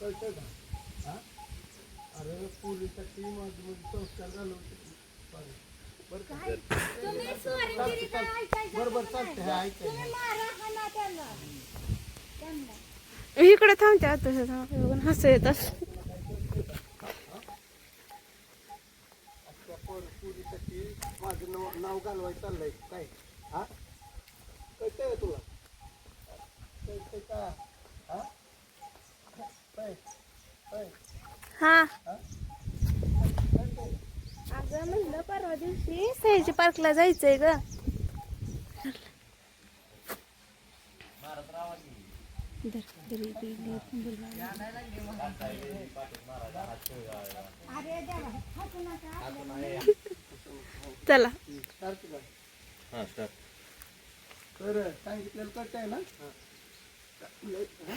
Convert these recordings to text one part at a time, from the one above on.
कळतं का? हा? अरे पोलिसाची माझी म्हणजे संस्कार झालं होतं. बरं. का? तुम्ही स्वरंगिरीचा ऐकायचं बरोबर. चालतं हे ऐकायचं. तुम्ही मारा हाणा त्यांना. त्यांना. इकडे थांबते आता बघून हसू येत असं. पोरीसाठी माझं नाव नाव घालवायचं चाललंय. काय? हा? कळतंय का तुला? कळतंय का? हा काय काय हा. अगं म्हणलं परवा दिवशी सह्याची पार्कला जायचंय ग. चला. हा सांगितलेलं हा येणार आहे ना.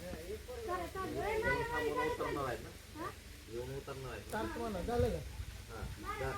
चला चालू आहे मारा मारी करा चालू उतरणार आहेत ना येऊन उतरणार आहेत चालतं म्हणा झालं का हा मारा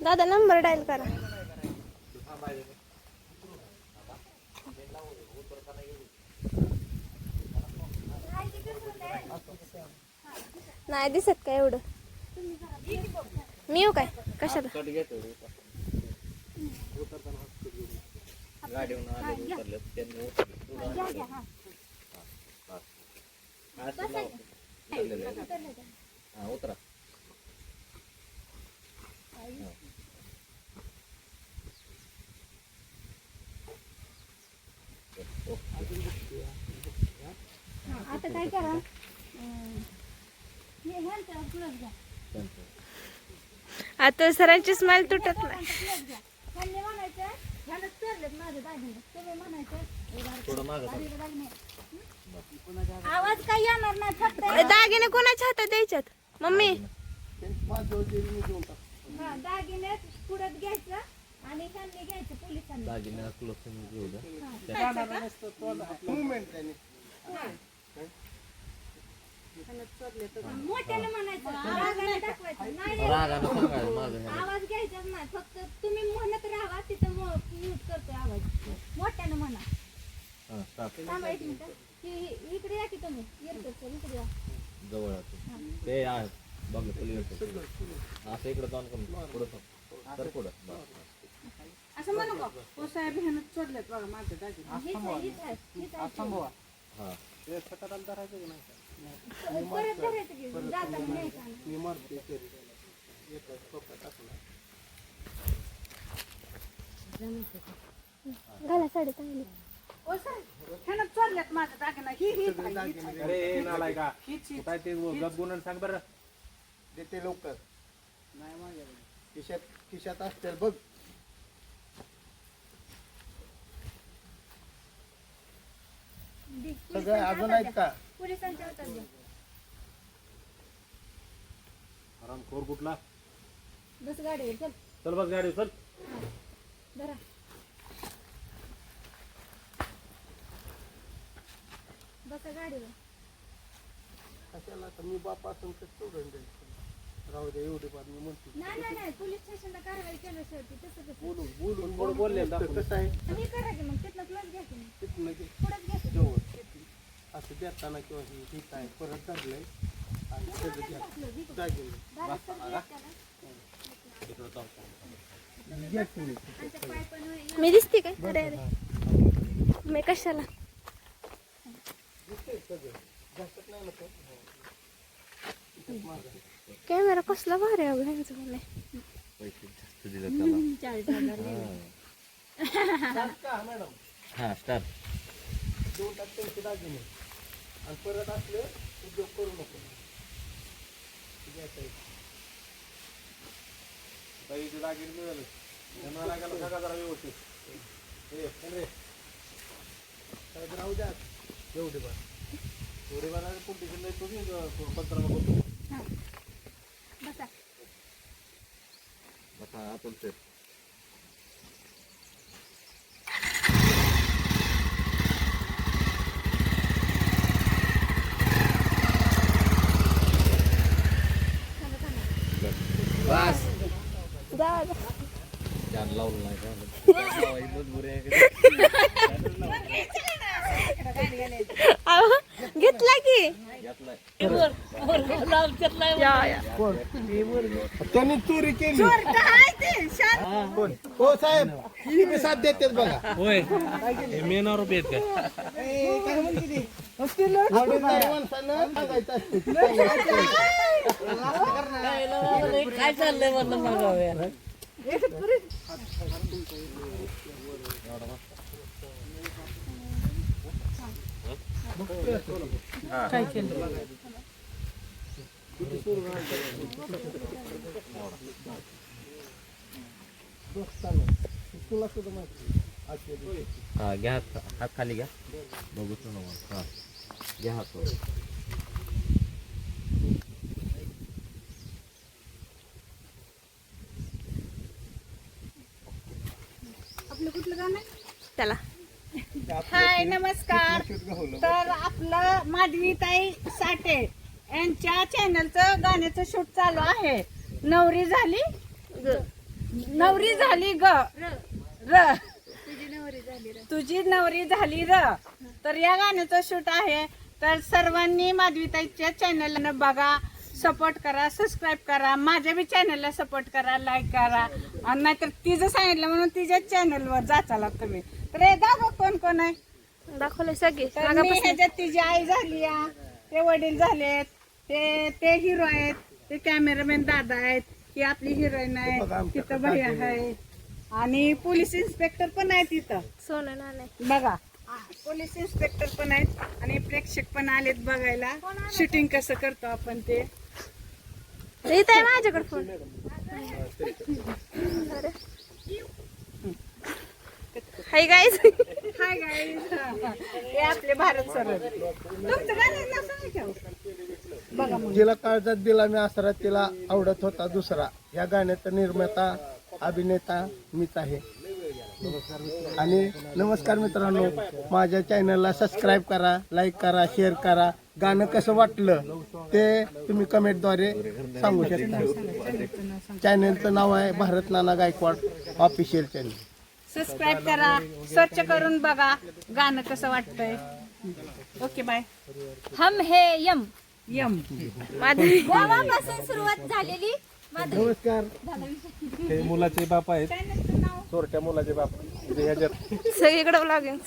दादा नंबर डायल करा. नाही दिसत काय एवढं? मी येऊ काय? कशाला. हा. हा उतरा. आता काय करा? हे ह्यांचं घ्या. आता सरांची स्माइल तुटत नाही? आवाज काही येणार नाही फक्त दागिने कोणाच्या हातात द्यायच्यात? मम्मी. हा, दागिने पुढत घ्यायचं आणि ह्यांनी घ्यायचं पोलिसांनी. दागिने मुवमेंट त्याने मोठ्याने म्हणायचं रागाने दाखवायचं. नाही नाही. रागानं सांगायचं माझं ह्याला. आवाज घ्यायचाच नाही फक्त तुम्ही म्हणत राहा तिथं म्यूट करतोय आवाज. मोठ्याने म्हणा. हा स्टार्ट थांबा एक मिनिट. ही- ही- इकडे या की तुम्ही? सर इकडे या. जवळ आहे. ते. आहे. बघ पलीकडचं असं इकडं जाऊन करून पुढं सर. तर पुढं. बस. असं म्हणू का? हो साहेब ह्यानं चढलेत बघा माझ्या दागिने हीच आहे हीच आहे हीच आहे. थांबवा. हा. परत धरायचं की जाताना न्यायचं मी मारते तरी येतात टाकला घाला साडी चांगली हो साहेब ह्यानं दागिना ही ही हीच आहे. अरे हीच हीच. काय ते गप सांग बरं देते लवकर नाही माझ्याकडे. खिशात खिशात असतील बघ सगळं अजून आहेत का? पोलिसांच्या हातात द्या. कुठला? बस गाडीवर चल. चल बस गाडी चल. धरा. बसा गाडीवर. कशाला? तर मी बाप असून तर सोडून द्यायचं राहू दे एवढी बार मी म्हणतो. नाही नाही नाही. पोलीस स्टेशनला कारवाई केल्याशिवाय ते तसं कसं बोलून बोलून बोल- बोलले? दाखवून. कसं आहे. आणि करा की मग तिथनं जवळ असं देताना किंवा हे परत धरलंय. आणि सगळं घ्या घ्या तुम्ही. मी दिसते काय? अरे अरे. मी कशाला? कॅमेरा कसला भारी आहे अगं ह्यांचं. पैसे जास्त दिले त्याला. चाळीस हजार टाक का मॅडम? हा स्टार. दोन टाक त्यांचे दागिने आणि परत असलं उद्योग करू नको. ताईचे दागिने मिळाले. त्यांना लागायला बघा जरा व्यवस्थित. रे. साहेब राहू द्या. एवढे बा बघा पुढे जिल्हा तुम्ही पंतराला बोलतो बसा. बसा आपण ते जा जा. जान लावलं नाही का लावायची मजबुरी आहे का? अहो, घेतला की घेतलाय या त्यांनी चोरी केली कोण हो साहेब ही बी साथ देतात बघा होय मेन आरोपी काय वडीलधारी माणसानं सांगायचं असते. काय चाललंय म्हणलं मागाव्या काय केलं तुला सुद्धा माहिती हा घ्या हात खाली घ्या. बघूच ना हा घ्या हात वर. आपलं कुठलं गाणं आहे? चला हाय नमस्कार तर आपलं माधवीताई साठे यांच्या चॅनलचं गाण्याचं शूट चालू आहे. नवरी झाली? ग. नवरी झाली ग. र. तुझी नवरी झाली रे. तर या गाण्याचं शूट आहे. तर सर्वांनी माधवीताईच्या चॅनलला बघा सपोर्ट करा सबस्क्राईब करा माझ्या बी चॅनलला सपोर्ट करा लाईक करा. आणि नाहीतर तिचं सांगितलं म्हणून तिच्या चॅनलवर जाचाला तुम्ही. तर हे दाखव कोण कोण आहे. दाखवले सगळे. तर मी ह्याच्यात तिची आई झाली आ, ते वडील झालेत. ते ते हिरो आहेत. ते कॅमेरामॅन दादा आहेत. ही आपली हिरोईन आहे. तिथं भैया आहे आणि पोलीस इन्स्पेक्टर पण आहे तिथं. सोनं नाणे बघा. पोलीस इन्स्पेक्टर पण आहेत. आणि प्रेक्षक पण आलेत बघायला. शूटिंग कसं करतो आपण ते. इथं आहे माझ्याकडे phone hi guys hi guys हे आपले भारत सर तुमचं हो. बघा मग. जिला काळजात दिला मी आसरा तिला आवडत होता दुसरा. या गाण्याचा निर्माता अभिनेता मीच आहे. आणि नमस्कार मित्रांनो माझ्या चॅनलला सबस्क्राईब करा लाईक करा शेअर करा. गाणं कसं वाटलं ते तुम्ही कमेंटद्वारे सांगू शकता. चॅनलचं नाव आहे Bharat Nana Gaikwad official channel subscribe करा सर्च करून बघा. गाणं कसं वाटतंय. ओके बाय हम हे यम. यम. माधवी. गोवापासून सुरुवात झालेली माधवी. नमस्कार. हे मुलाचे बाप आहेत. चोरट्या मुलाचे बाप. म्हणजे ह्याच्यात सगळीकडे ब्लॉगिंग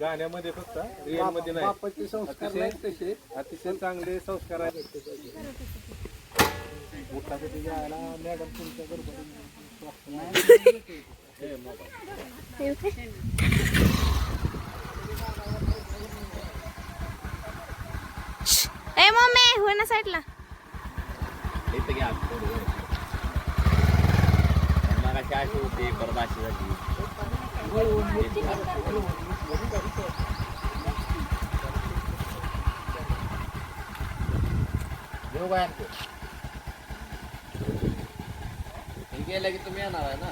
गाण्यामध्ये फक्त रिअलमध्ये नाही. बापाचे संस्कार नाहीत तसे. अतिशय चांगले संस्कार आहेत. ए मम्मी हो ना साईडला इथं घ्या थोडी वर. ना साईडला होती परत घेऊ काय आणतो? हे गेलं की तुम्ही येणार आहे ना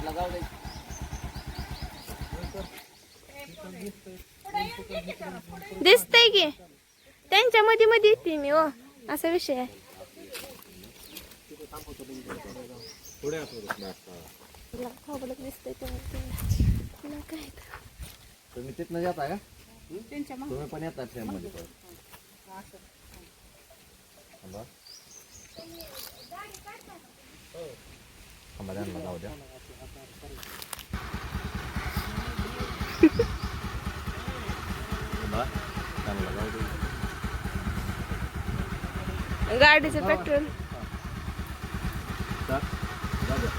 आपला जाऊ दे दिसतंय की त्यांच्या मध्ये मध्ये येते मी हो असा विषय आहे तुला खोबडत दिसतंय. तुला काय. तुम्ही तिथनं जाता का त्यांच्या मग तुम्ही पण येतात ट्रेन मध्ये परत. थांबा. थांबा त्यांना जाऊ द्या थांबा, त्यांना जाऊ दे गाडीचं पेट्रोल चल, जाऊ द्या.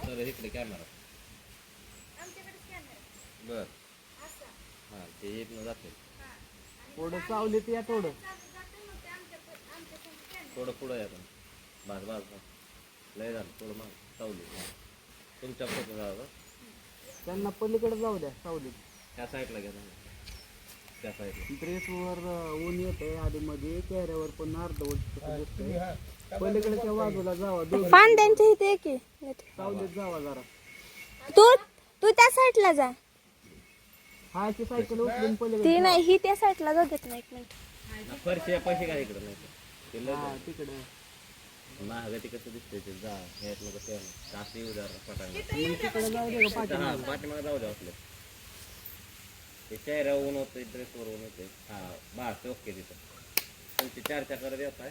तर इकडे कॅमेरा बर हा ते एक न जाते थोडं चावले ते या थोडं. थोडं पुढं आहे आपण बस बस बस. लय झालं थोडं मग. सावली हा. तुमच्या फोटो जावं त्यांना पलीकडे जाऊ द्या सावलीत त्या साईडला घ्या. त्या साईडला ड्रेसवर ऊन येतंय आधी मध्ये चेहऱ्यावर पण अर्धवट दिसतंय पलीकडच्या बाजूला जावा दोन फांद्यांच्या इथे एक आहे. सावलीत जावा जरा. तू तू त्या साईडला जा. हा ती सायकल उचलून पलीकडे ती नाही ही त्या साईडला जाऊ देत नाही एक मिनिट. पैसे पैसे काय इकडं नाही. ते लय हा तिकडे. महाग ते कसं दिसतंय ते जा नको ते काशी येऊ द्या पटांग तिकडे जाऊ दे का? हा पाठीमागे जाऊ द्या आपलं. ते चेहरा ऊन होतंय ड्रेसवर ऊन होतंय. हा बस ओके तिथं. तुमची चर्चा करत येत आहे.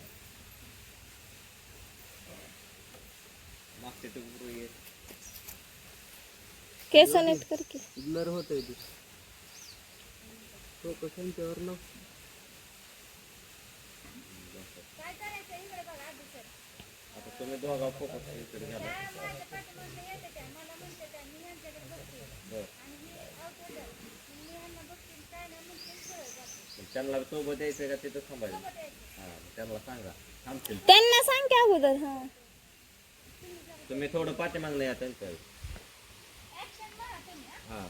मागचे ते गुरु ये. केस नीट कर की. ब्लर होतंय ते. फोकस त्यांच्यावर लाव आता तुम्ही दोघा फोकस इकडे घ्याला त्यांना सोबत यायचं का तिथं थांबायचं? हा त्यांना सांगा. थांबतील. त्यांना सांग की अगोदर हा. तुम्ही थोडं पाठीमागलं या त्यांच्या हा.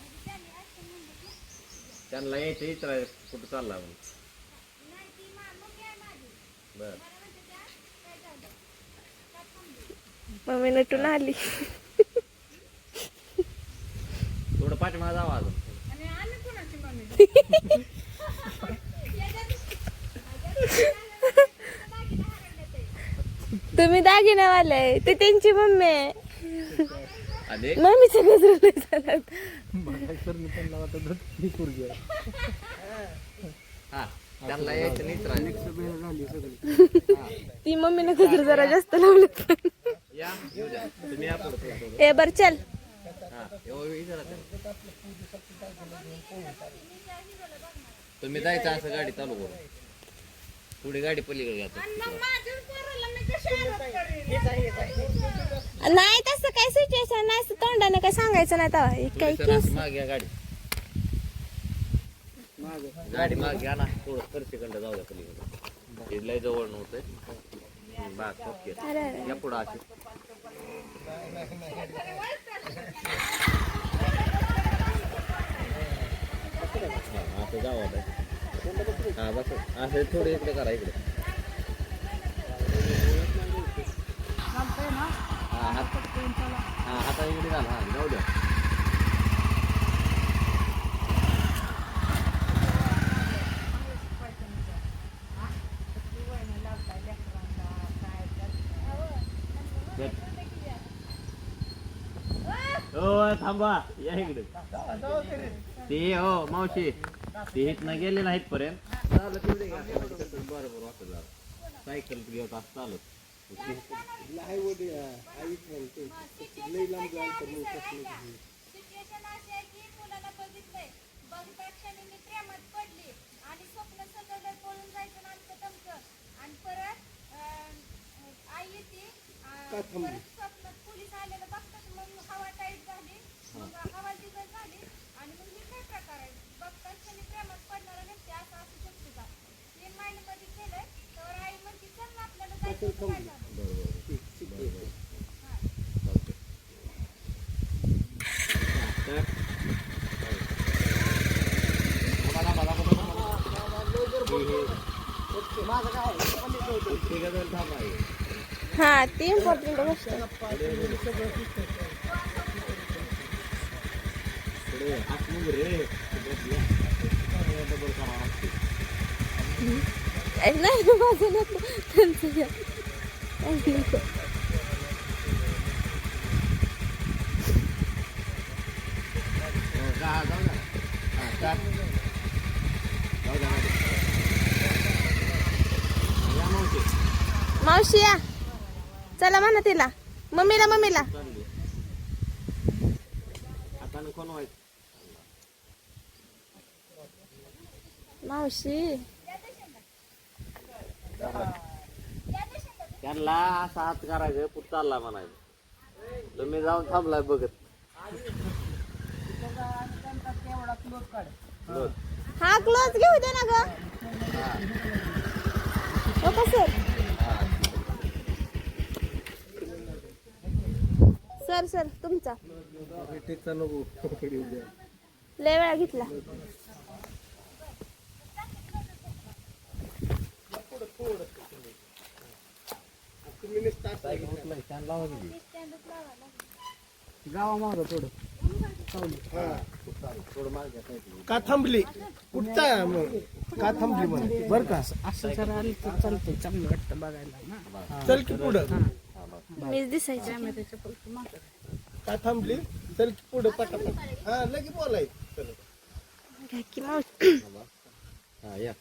त्यांना यायचं इतर कुठं चालला म्हणून बर. मम्मी नटून आली. थोडं पाठीमाग जावा अजून. मम्मी तुम्ही दागिनेवाले आहे. ते त्यांची मम्मी आहे. मम्मीचं गजर नाही चालत. हा त्यांना यायचं नाही तर झाली सगळी. ती मम्मीने गजर जरा जास्त लावलं या येऊ द्या. तुम्ही या पुढं. थोडं थोडं. ए बर चल. हा येऊ विचारा त्यांना. तुम्ही जायचं असं गाडी चालू करून थोडी गाडी पलीकडे करीन? नाही तसं काय सिच्युएशन नाही. असं तोंडाने काय सांगायचं नाही तेव्हा. हे काय केस? माग गाडी. गाडी माग ना. थोडं खर्चीकडे जाऊ द्या पलीकडे. हे लय जवळ नव्हतं. बाग ओके अरे अरे. या पुढं असे हा, असं जाऊ आता. हा बस. असं थोडं इकडे करा इकडे. हा हात हा हाता इकडे घाल हा जाऊ द्या. हो थांबा. या इकडे. ते हो मावशी. ते इथनं गेले नाहीत पर्यंत. चालत येऊ बरोबर वाटत. सायकल घेत असं चालत की आणि परत अं, आई येते अं, परत स्वप्न पोलीस आलेलं बघतात मग हवा टाईट झाली. मग हवा दिवस झाली प्रकार आहे बघता क्षणी प्रेमात पडणारा व्यक्ती असा असू शकतो का? तीन महिन्यामध्ये केलंय तर आई म्हणते चल ना आपल्याला जायचं होतं, काय झालं तर थांबा, थांबा, थांबा, थांबा. हे, ती इम्पॉर्टंट गोष्ट आहे. Não, mas eu não tenho certeza. Mausia, sala mana tila? Mamila, mamila. Atan kono itu. मावशी. त्यांना असा हात करायचं पुढे चालला म्हणायचं. तुम्ही जाऊन थांबलाय बघत. बघ. हा क्लोज घेऊ दे ना ग. हो का सर सर सर तुमचा लय वेळा घेतला. गावामागं थोडं का थांबली? कुठचा मग? का थांबली म्हणे बर का? असं जरा आलं तर चालतंय चांगलं वाटतं बघायला ना. चल की पुढं. मीच दिसायची. मागं. का थांबली? चल की पुढं पटापट. हा लगे बोलायचं. चल. घ्या की मावशी. हा या.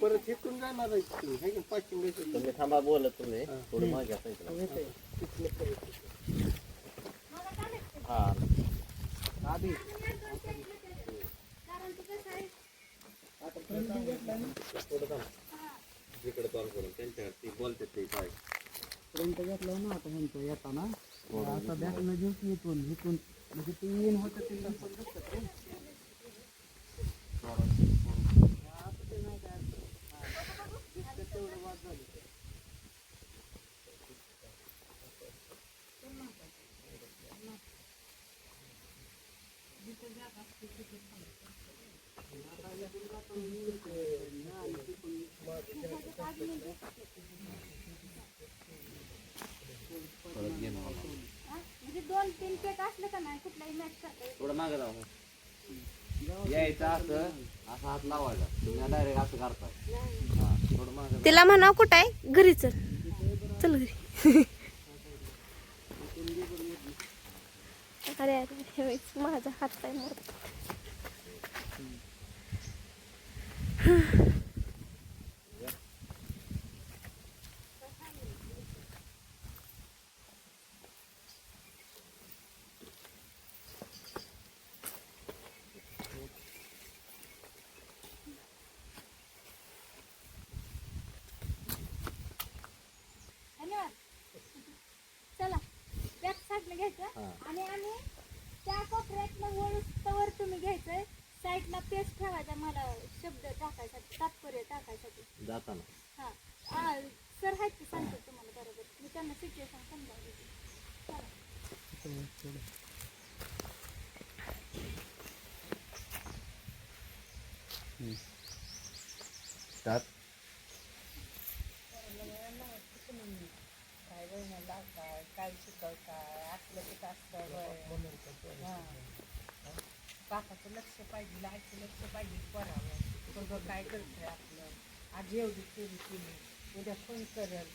परत इकडून जाणार आहे तू. है की पाचशे मीटर. तुम्ही थांबा बोलत तुम्ही थोडं मागे असायचं हा आधी इकडे कॉल करून त्यांच्यावर ती बोलते ते काय प्रिंट घेतलं ना आता ह्यांचं येताना आता बॅगनं घेऊ की इथून इथून म्हणजे ते येईन होतं ते लवकर दिसतं ते. म्हणजे दोन तीन पेट असले का नाही कुठलाही मॅच करता. थोडं मागे जाऊ यायचं असं असा हात लावायचा. तुम्ही डायरेक्ट असं करताय. हा. थोडं मागे तिला म्हणाव कुठं आहे? घरी चल. चल घरी. अरे अरे माझा हात पाय मोडतो. आणि आम्ही त्या कोपऱ्यातलं वळूस्तवर तुम्ही घ्यायचंय. साईडला पेस्ट ठेवायचा मला शब्द टाकायसाठी तात्पर्य टाकायसाठी. जाताना. हा. सर आहेत ते सांगतो तुम्हाला बरोबर? मी त्यांना सिच्युएशन समजावली चला काय शिकवताय? आपलं कुठं असतं. हा. बापाचं लक्ष पाहिजे आईचं लक्ष पाहिजे पोरावर. पोरगं काय करतंय आपलं. आज एवढी चोरी केली उद्या फोन करल?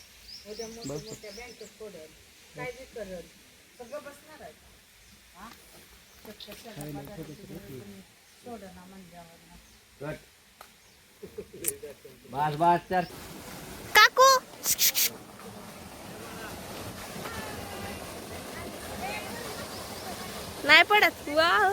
उद्या मोठ्या मोठ्या बँकेत पडल काय बी करल. सगळं बसणार आहे? हा? सोडना. कट. बस बस चार काकू नाही पडत वाव